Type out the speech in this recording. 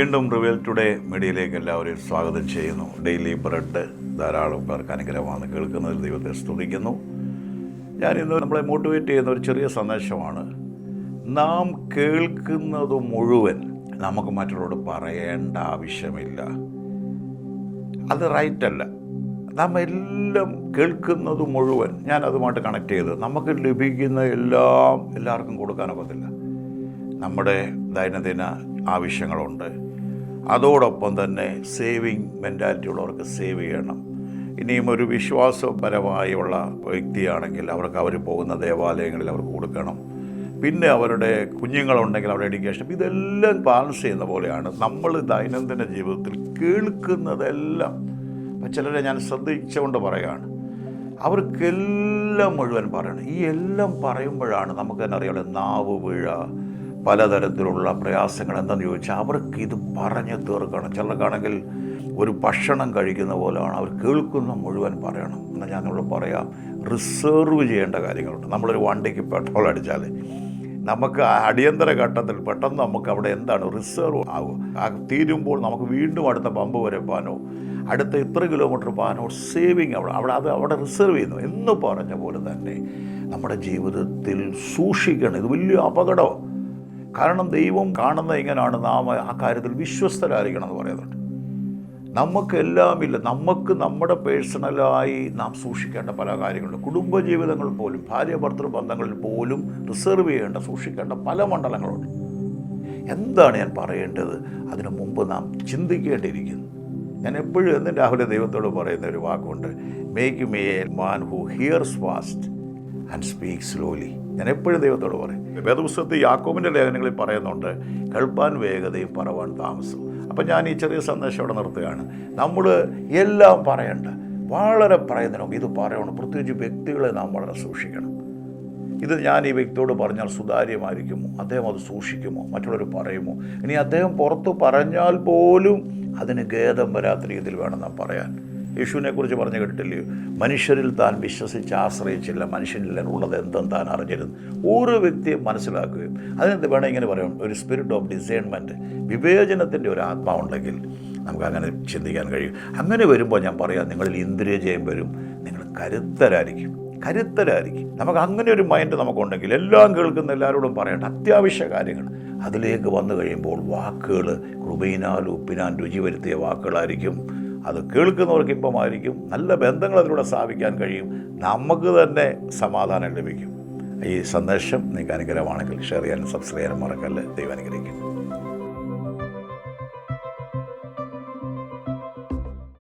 വീണ്ടും റിവേൽ ടുഡേ മീഡിയയിലേക്ക് എല്ലാവരെയും സ്വാഗതം ചെയ്യുന്നു. ഡെയിലി ബ്രെഡ് ധാരാളം പേർക്ക് അനുഗ്രഹമാണ്. കേൾക്കുന്നതിൽ ദൈവത്തെ സ്തുതിക്കുന്നു. ഞാൻ ഇന്ന് നമ്മളെ മോട്ടിവേറ്റ് ചെയ്യുന്ന ഒരു ചെറിയ സന്ദേശമാണ്. നാം കേൾക്കുന്നത് മുഴുവൻ നമുക്ക് മറ്റുള്ളവരോട് പറയേണ്ട ആവശ്യമില്ല. അത് റൈറ്റ് അല്ല. നാം എല്ലാം കേൾക്കുന്നത് മുഴുവൻ ഞാൻ അതുമായിട്ട് കണക്ട് ചെയ്ത് നമുക്ക് ലഭിക്കുന്ന എല്ലാം എല്ലാവർക്കും കൊടുക്കാനൊക്കത്തില്ല നമ്മുടെ ദൈനംദിന ആവശ്യങ്ങളുണ്ട്. അതോടൊപ്പം തന്നെ സേവിങ് മെന്റാലിറ്റി ഉള്ളവർക്ക് സേവ് ചെയ്യണം. ഇനിയും ഒരു വിശ്വാസപരമായുള്ള വ്യക്തിയാണെങ്കിൽ അവർക്ക് അവർ പോകുന്ന ദേവാലയങ്ങളിൽ അവർക്ക് കൊടുക്കണം. പിന്നെ അവരുടെ കുഞ്ഞുങ്ങളുണ്ടെങ്കിൽ അവരുടെ എഡ്യൂക്കേഷൻ ഇതെല്ലാം ബാലൻസ് ചെയ്യുന്ന പോലെയാണ് നമ്മൾ ദൈനംദിന ജീവിതത്തിൽ കേൾക്കുന്നതെല്ലാം. ചിലരെ ഞാൻ ശ്രദ്ധിച്ചുകൊണ്ട് പറയുകയാണ്. അവർക്കെല്ലാം മുഴുവൻ പറയണം. ഈ എല്ലാം പറയുമ്പോഴാണ് നമുക്ക് തന്നെ അറിയാമല്ലോ നാവ് വീഴ പലതരത്തിലുള്ള പ്രയാസങ്ങൾ എന്താണെന്ന് ചോദിച്ചാൽ അവർക്ക് ഇത് പറഞ്ഞു തീർക്കണം. ചിലർക്കാണെങ്കിൽ ഒരു ഭക്ഷണം കഴിക്കുന്ന പോലെയാണ് അവർ കേൾക്കുന്ന മുഴുവൻ പറയണം. എന്നാൽ ഞാൻ നമ്മൾ പറയാം റിസർവ് ചെയ്യേണ്ട കാര്യങ്ങളുണ്ട്. നമ്മളൊരു വണ്ടിക്ക് പെട്രോൾ അടിച്ചാൽ നമുക്ക് അടിയന്തര ഘട്ടത്തിൽ പെട്ടെന്ന് നമുക്ക് അവിടെ എന്താണ് റിസർവ് ആകും. തീരുമ്പോൾ നമുക്ക് വീണ്ടും അടുത്ത പമ്പ് വരെ പോകാനോ അടുത്ത ഇത്ര കിലോമീറ്റർ പോകാനോ സേവിങ് അവിടെ അവിടെ അത് അവിടെ റിസർവ് ചെയ്യുന്നു. എന്ന് പറഞ്ഞ പോലെ തന്നെ നമ്മുടെ ജീവിതത്തിൽ സൂക്ഷിക്കണം. ഇത് വലിയ അപകടമാണ്. കാരണം ദൈവം കാണുന്ന എങ്ങനെയാണ് നാം ആ കാര്യത്തിൽ വിശ്വസ്തരായിരിക്കണം എന്ന് പറയുന്നുണ്ട്. നമുക്കെല്ലാം ഇല്ല നമുക്ക് നമ്മുടെ പേഴ്സണലായി നാം സൂക്ഷിക്കേണ്ട പല കാര്യങ്ങളും കുടുംബജീവിതങ്ങൾ പോലും ഭാര്യ ഭർത്തൃ ബന്ധങ്ങളിൽ പോലും റിസർവ് ചെയ്യേണ്ട സൂക്ഷിക്കേണ്ട പല മണ്ഡലങ്ങളുണ്ട്. എന്താണ് ഞാൻ പറയേണ്ടത്? അതിനു മുമ്പ് നാം ചിന്തിക്കേണ്ടിയിരിക്കുന്നു. ഞാൻ എപ്പോഴും എന്നും രാവിലെ ദൈവത്തോട് പറയുന്ന ഒരു വാക്കുണ്ട്. Make me man who hears fast and speak slowly ഞാൻ എപ്പോഴും ദൈവത്തോട് പറയും വേദപുസ്തകത്തിൽ യാക്കോബിന്റെ ലേഖനങ്ങളിൽ പറയുന്നുണ്ട് കേൾപ്പാൻ വേഗതയും പറവാൻ താമസവും അപ്പം ഞാൻ ഈ ചെറിയ സന്ദേശം അവിടെ നിർത്തുകയാണ്. നമ്മൾ എല്ലാം പറയണ്ട. വളരെ പറയുന്നതിനും ഇത് പറയണം. പ്രത്യേകിച്ച് വ്യക്തികളെ നാം വളരെ സൂക്ഷിക്കണം. ഇത് ഞാൻ ഈ വ്യക്തിയോട് പറഞ്ഞാൽ സുതാര്യമായിരിക്കുമോ? അദ്ദേഹം അത് സൂക്ഷിക്കുമോ? മറ്റുള്ളവർ പറയുമോ? ഇനി അദ്ദേഹം പുറത്ത് പറഞ്ഞാൽ പോലും അതിന് ഖേദം വരാത്ത രീതിയിൽ വേണം നാം പറയാൻ. യേശുവിനെ കുറിച്ച് പറഞ്ഞു കേട്ടിട്ടില്ലയോ മനുഷ്യരിൽ താൻ വിശ്വസിച്ച് ആശ്രയിച്ചില്ല. മനുഷ്യനിൽ ഉള്ളത് എന്തെന്ന് താൻ അറിഞ്ഞിരുന്നു. ഓരോ വ്യക്തിയും മനസ്സിലാക്കുകയും അതിനെന്ത് വേണം ഇങ്ങനെ പറയാം ഒരു സ്പിരിറ്റ് ഓഫ് ഡിസൈൻമെന്റ് വിവേചനത്തിന്റെ ഒരു ആത്മാവുണ്ടെങ്കിൽ നമുക്ക് അങ്ങനെ ചിന്തിക്കാൻ കഴിയും. അങ്ങനെ വരുമ്പോൾ ഞാൻ പറയാം നിങ്ങളിൽ ഇന്ദ്രിയജയം വരും. നിങ്ങൾ കരുത്തരായിരിക്കും. കരുത്തരായിരിക്കും. നമുക്ക് അങ്ങനെ ഒരു മൈൻഡ് നമുക്കുണ്ടെങ്കിൽ എല്ലാം കേൾക്കുന്ന എല്ലാവരോടും പറയേണ്ട അത്യാവശ്യ കാര്യങ്ങൾ. അതിലേക്ക് വന്നു കഴിയുമ്പോൾ വാക്കുകൾ കൃപയിനാൽ ഉപ്പിനാൽ രുചി വരുത്തിയ വാക്കുകളായിരിക്കും. അത് കേൾക്കുന്നവർക്ക് ഇമ്പമായിരിക്കും. നല്ല ബന്ധങ്ങൾ അതിലൂടെ സ്ഥാപിക്കാൻ കഴിയും. നമുക്ക് തന്നെ സമാധാനം ലഭിക്കും. ഈ സന്ദേശം നിങ്ങൾക്ക് അനുഗ്രഹമാണെങ്കിൽ ഷെയർ ചെയ്യാനും സബ്സ്ക്രൈബ് ചെയ്യാനും മറക്കല്ലേ. ദൈവം അനുഗ്രഹിക്കും